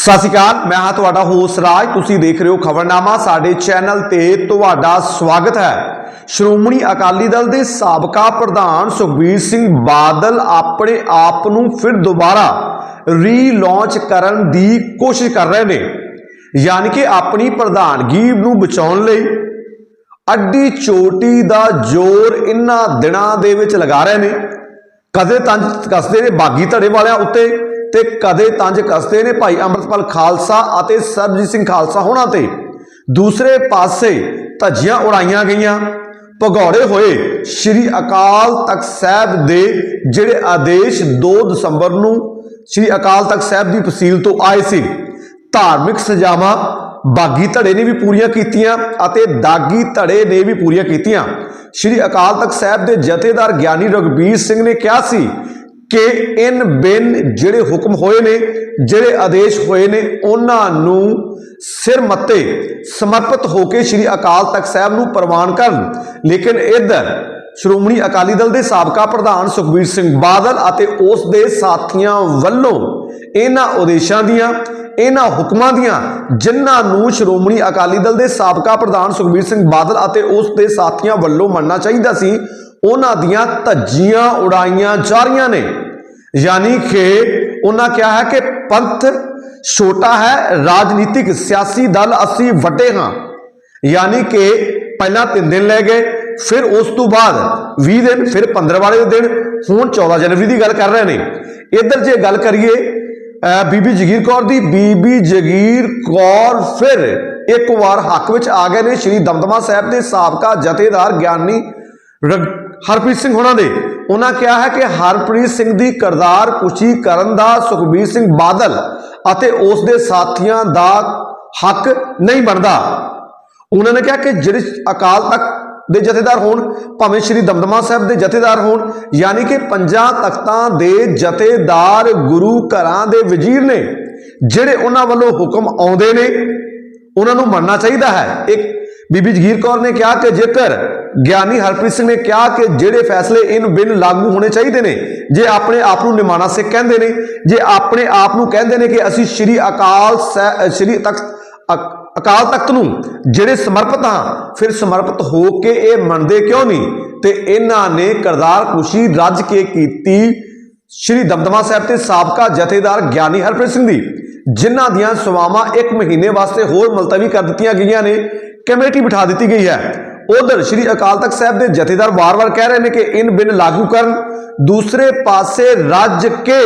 ਸਤਿ ਸ਼੍ਰੀ ਅਕਾਲ, ਮੈਂ ਹਾਂ ਤੁਹਾਡਾ ਹੋਸ ਰਾਜ। ਤੁਸੀਂ ਦੇਖ ਰਹੇ ਹੋ ਖਬਰਨਾਮਾ, ਸਾਡੇ ਚੈਨਲ ਤੇ ਤੁਹਾਡਾ ਸਵਾਗਤ ਹੈ। ਸ਼੍ਰੋਮਣੀ ਅਕਾਲੀ ਦਲ ਦੇ ਸਾਬਕਾ ਪ੍ਰਧਾਨ ਸੁਖਬੀਰ ਸਿੰਘ ਬਾਦਲ ਆਪਣੇ ਆਪ ਨੂੰ ਫਿਰ ਦੁਬਾਰਾ ਰੀਲਾਂਚ ਕਰਨ ਦੀ ਕੋਸ਼ਿਸ਼ ਕਰ ਰਹੇ ਨੇ। ਯਾਨੀ ਕਿ ਆਪਣੀ ਪ੍ਰਧਾਨਗੀ ਨੂੰ ਬਚਾਉਣ ਲਈ ਅੱਡੀ ਚੋਟੀ ਦਾ ਜ਼ੋਰ ਇਨ੍ਹਾਂ ਦਿਨਾਂ ਦੇ ਵਿੱਚ ਲਗਾ ਰਹੇ ਨੇ। ਕਦੇ ਤੰਜ ਕੱਸਦੇ ਨੇ ਬਾਗੀ ਧੜੇ ਵਾਲਿਆਂ ਉੱਤੇ ਤੇ ਕਦੇ ਤੰਜ ਕੱਸਦੇ ਨੇ ਭਾਈ ਅੰਮ੍ਰਿਤਪਾਲ ਖਾਲਸਾ ਅਤੇ ਸਰਬਜੀਤ ਸਿੰਘ ਖਾਲਸਾ ਹੋਣਾ ਤੇ। ਦੂਸਰੇ ਪਾਸੇ ਧੱਜੀਆਂ ਉਡਾਈਆਂ ਗਈਆਂ। ਭਗੌੜੇ ਹੋਏ ਸ੍ਰੀ ਅਕਾਲ ਤਖਤ ਸਾਹਿਬ ਦੇ ਜਿਹੜੇ ਆਦੇਸ਼ 2 ਦਸੰਬਰ ਨੂੰ ਸ੍ਰੀ ਅਕਾਲ ਤਖਤ ਸਾਹਿਬ ਦੀ ਫਸੀਲ ਤੋਂ ਆਏ ਸੀ। ਧਾਰਮਿਕ ਸਜ਼ਾਵਾਂ, ਬਾਗੀ ਧੜੇ ਨੇ ਵੀ ਪੂਰੀਆਂ ਕੀਤੀਆਂ ਅਤੇ ਦਾਗੀ ਧੜੇ ਨੇ ਵੀ ਪੂਰੀਆਂ ਕੀਤੀਆਂ। ਸ੍ਰੀ ਅਕਾਲ ਤਖਤ ਸਾਹਿਬ ਦੇ ਜਥੇਦਾਰ ਗਿਆਨੀ ਰਗਬੀਰ ਸਿੰਘ ਨੇ ਕਿਹਾ ਸੀ ਕਿ ਇਨ ਬਿਨ ਜਿਹੜੇ ਹੁਕਮ ਹੋਏ ਨੇ, ਜਿਹੜੇ ਆਦੇਸ਼ ਹੋਏ ਨੇ, ਉਹਨਾਂ ਨੂੰ ਸਿਰ ਮੱਤੇ ਸਮਰਪਿਤ ਹੋ ਕੇ ਸ੍ਰੀ ਅਕਾਲ ਤਖਤ ਸਾਹਿਬ ਨੂੰ ਪ੍ਰਵਾਨ ਕਰਨ। ਲੇਕਿਨ ਇੱਧਰ ਸ਼੍ਰੋਮਣੀ ਅਕਾਲੀ ਦਲ ਦੇ ਸਾਬਕਾ ਪ੍ਰਧਾਨ ਸੁਖਬੀਰ ਸਿੰਘ ਬਾਦਲ ਅਤੇ ਉਸ ਦੇ ਸਾਥੀਆਂ ਵੱਲੋਂ ਇਹਨਾਂ ਉਦੇਸ਼ਾਂ ਦੀਆਂ, ਇਹਨਾਂ ਹੁਕਮਾਂ ਦੀਆਂ, ਜਿਨ੍ਹਾਂ ਨੂੰ ਸ਼੍ਰੋਮਣੀ ਅਕਾਲੀ ਦਲ ਦੇ ਸਾਬਕਾ ਪ੍ਰਧਾਨ ਸੁਖਬੀਰ ਸਿੰਘ ਬਾਦਲ ਅਤੇ ਉਸ ਦੇ ਸਾਥੀਆਂ ਵੱਲੋਂ ਮੰਨਣਾ ਚਾਹੀਦਾ ਸੀ ਉਹਨਾਂ ਦੀਆਂ ਧੱਜੀਆਂ ਉਡਾਈਆਂ ਜਾ ਰਹੀਆਂ ਨੇ। ਯਾਨੀ ਕਿ ਉਹਨਾਂ ਕਿਹਾ ਹੈ ਕਿ ਪੰਥ ਛੋਟਾ ਹੈ, ਰਾਜਨੀਤਿਕ ਸਿਆਸੀ ਦਲ ਅਸੀਂ ਵੱਡੇ ਹਾਂ। ਯਾਨੀ ਕਿ ਪਹਿਲਾਂ 3 ਦਿਨ ਲੈ ਗਏ, ਫਿਰ ਉਸ ਤੋਂ ਬਾਅਦ 20 ਦਿਨ, ਫਿਰ 15 ਵਾਲੇ ਦਿਨ, ਹੁਣ 14 ਜਨਵਰੀ ਦੀ ਗੱਲ ਕਰ ਰਹੇ ਨੇ। ਇੱਧਰ ਜੇ ਗੱਲ ਕਰੀਏ ਬੀਬੀ ਜਗੀਰ ਕੌਰ ਦੀ, ਬੀਬੀ ਜਗੀਰ ਕੌਰ ਫਿਰ ਇੱਕ ਵਾਰ ਹੱਕ ਵਿੱਚ ਆ ਗਏ ਨੇ। ਸ਼੍ਰੀ ਦਮਦਮਾ ਸਾਹਿਬ ਦੇ ਸਾਬਕਾ ਜਥੇਦਾਰ ਗਿਆਨੀ ਰਗ- ਹਰਪ੍ਰੀਤ ਸਿੰਘ ਹੋਣਾ ਦੇ। ਉਹਨਾਂ ਕਿਹਾ ਹੈ ਕਿ ਹਰਪ੍ਰੀਤ ਸਿੰਘ ਦੀ ਕਰਦਾਰ ਕੁਸ਼ੀ ਕਰਨ ਦਾ ਸੁਖਬੀਰ ਸਿੰਘ ਬਾਦਲ ਅਤੇ ਉਸ ਦੇ ਸਾਥੀਆਂ ਦਾ ਹੱਕ ਨਹੀਂ ਬਣਦਾ। ਉਹਨਾਂ ਨੇ ਕਿਹਾ ਕਿ ਜਿਹੜੇ ਅਕਾਲ ਤਖਤ ਦੇ ਜਥੇਦਾਰ ਹੋਣ, ਭਾਵੇਂ ਸ਼੍ਰੀ ਦਮਦਮਾ ਸਾਹਿਬ ਦੇ ਜਥੇਦਾਰ ਹੋਣ, ਯਾਨੀ ਕਿ ਪੰਜਾਂ ਤਖਤਾਂ ਦੇ ਜਥੇਦਾਰ ਗੁਰੂ ਘਰਾਂ ਦੇ ਵਜ਼ੀਰ ਨੇ, ਜਿਹੜੇ ਉਹਨਾਂ ਵੱਲੋਂ ਹੁਕਮ ਆਉਂਦੇ ਨੇ, ਉਹਨਾਂ ਨੂੰ ਮੰਨਣਾ ਚਾਹੀਦਾ ਹੈ। ਇੱਕ ਬੀਬੀ ਜਗੀਰ ਕੌਰ ਨੇ ਕਿਹਾ ਕਿ ਜੇਕਰ ਗਿਆਨੀ ਹਰਪ੍ਰੀਤ ਸਿੰਘ ਨੇ ਕਿਹਾ ਕਿ ਜਿਹੜੇ ਫੈਸਲੇ ਇਨ ਬਿਨ ਲਾਗੂ ਹੋਣੇ ਚਾਹੀਦੇ ਨੇ, ਜੇ ਆਪਣੇ ਆਪ ਨੂੰ ਨਿਮਾਣਾ ਸਿੱਖ ਕਹਿੰਦੇ ਨੇ, ਜੇ ਆਪਣੇ ਆਪ ਨੂੰ ਕਹਿੰਦੇ ਨੇ ਕਿ ਅਸੀਂ ਸ਼੍ਰੀ ਅਕਾਲ ਸਹਿ- ਸ਼੍ਰੀ ਤਖਤ, ਅਕ- ਅਕਾਲ ਤਖਤ ਨੂੰ ਜਿਹੜੇ ਸਮਰਪਿਤ ਹਾਂ, ਫਿਰ ਸਮਰਪਿਤ ਹੋ ਕੇ ਇਹ ਮੰਨਦੇ ਕਿਉਂ ਨਹੀਂ? ਤੇ ਇਹਨਾਂ ਨੇ ਕਰਤਾਰ ਖੁਸ਼ੀ ਰੱਜ ਕੇ ਕੀਤੀ ਸ਼੍ਰੀ ਦਮਦਮਾ ਸਾਹਿਬ ਤੇ ਸਾਬਕਾ ਜਥੇਦਾਰ ਗਿਆਨੀ ਹਰਪ੍ਰੀਤ ਸਿੰਘ ਦੀ, ਜਿਨ੍ਹਾਂ ਦੀਆਂ ਸੇਵਾਵਾਂ ਇੱਕ ਮਹੀਨੇ ਵਾਸਤੇ ਹੋਰ ਮੁਲਤਵੀ ਕਰ ਦਿੱਤੀਆਂ ਗਈਆਂ ਨੇ, ਕਮੇਟੀ ਬਿਠਾ ਦਿੱਤੀ ਗਈ ਹੈ। ਉਧਰ ਸ਼੍ਰੀ ਅਕਾਲ ਤਖਤ ਸਾਹਿਬ ਦੇ ਜਥੇਦਾਰ ਵਾਰ-ਵਾਰ ਕਹਿ ਰਹੇ ਨੇ ਕਿ ਇਨ ਬਿਨ ਲਾਗੂ ਕਰਨ, ਦੂਸਰੇ ਪਾਸੇ ਰੱਜ ਕੇ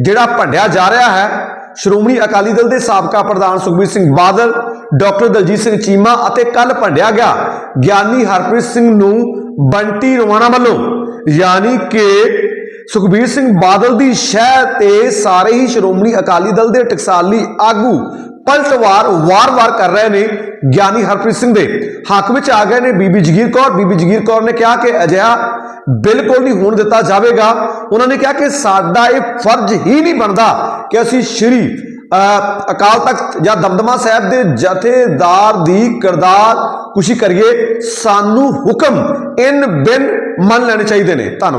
ਜਿਹੜਾ ਭੰਡਿਆ ਜਾ ਰਿਹਾ ਹੈ, ਸ਼੍ਰੋਮਣੀ ਅਕਾਲੀ ਦਲ ਦੇ ਸਾਬਕਾ ਪ੍ਰਧਾਨ ਸੁਖਬੀਰ ਸਿੰਘ ਬਾਦਲ, ਡਾਕਟਰ ਦਲਜੀਤ ਸਿੰਘ ਚੀਮਾ ਅਤੇ ਕੱਲ ਭੰਡਿਆ ਗਿਆ ਗਿਆਨੀ ਹਰਪ੍ਰੀਤ ਸਿੰਘ ਨੂੰ ਬੰਟੀ ਰਵਾਣਾ ਵੱਲੋਂ, ਯਾਨੀ ਕਿ ਸੁਖਬੀਰ ਸਿੰਘ ਬਾਦਲ ਦੀ ਸ਼ਹਿ ਤੇ ਸਾਰੇ ਹੀ ਸ਼੍ਰੋਮਣੀ ਅਕਾਲੀ ਦਲ ਦੇ ਟਕਸਾਲੀ ਆਗੂ ਪਲਟਵਾਰ ਵਾਰ-ਵਾਰ ਕਰ ਰਹੇ ਨੇ ਗਿਆਨੀ ਹਰਪ੍ਰੀਤ ਸਿੰਘ ਦੇ। ਹੱਕ ਵਿੱਚ ਆ ਗਏ ਨੇ ਬੀਬੀ ਜਗੀਰ ਕੌਰ। ਬੀਬੀ ਜਗੀਰ ਕੌਰ ਨੇ ਕਿਹਾ ਕਿ ਅਜਿਹਾ ਬਿਲਕੁਲ ਨਹੀਂ ਹੋਣ ਦਿੱਤਾ ਜਾਵੇਗਾ। ਉਹਨਾਂ ਨੇ ਕਿਹਾ ਕਿ ਸਾਡਾ ਇਹ ਫਰਜ਼ ਹੀ ਨਹੀਂ ਬਣਦਾ ਕਿ ਅਸੀਂ ਸ਼੍ਰੀ ਅਕਾਲ ਤਖਤ ਜਾਂ ਦਮਦਮਾ ਸਾਹਿਬ ਦੇ ਜਥੇਦਾਰ ਦੀ ਕਿਰਦਾਰ ਕੁਸ਼ੀ ਕਰੀਏ। ਸਾਨੂੰ ਹੁਕਮ ਇਨ ਬਿਨ ਮੰਨ ਲੈਣੇ ਚਾਹੀਦੇ ਨੇ। ਧੰਨਵਾਦ।